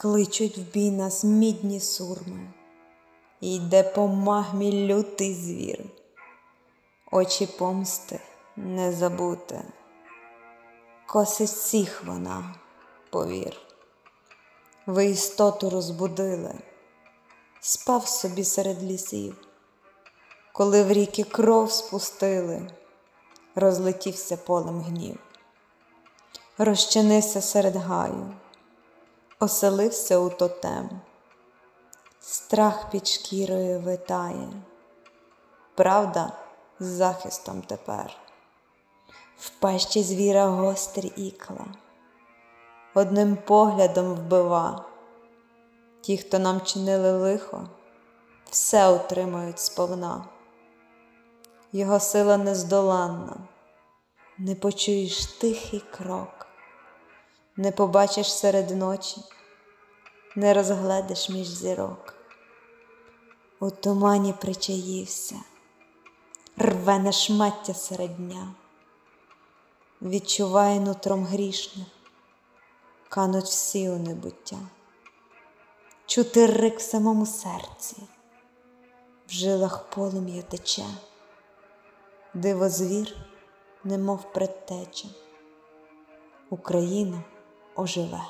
кличуть в бій нас мідні сурми, йде по магмі лютий звір, очі помсти не забути, косить всіх вона, повір. Ви істоту розбудили, спав собі серед лісів, коли в ріки кров спустили, розлетівся полем гнів, розчинився серед гаю, оселився у тотем, страх під шкірою витає, правда з захистом тепер, в пащі звіра гострі ікла. Одним поглядом вбива. Ті, хто нам чинили лихо, все отримають сповна. Його сила нездоланна, не почуєш тихий крок, не побачиш серед ночі, не розгледиш між зірок. У тумані причаївся, рве на шмаття серед дня, відчуває нутром грішне кануть всі у небуття. Чути рик в самому серці, в жилах полум'я тече, диво звір, немов предтеча, Україна ożywe.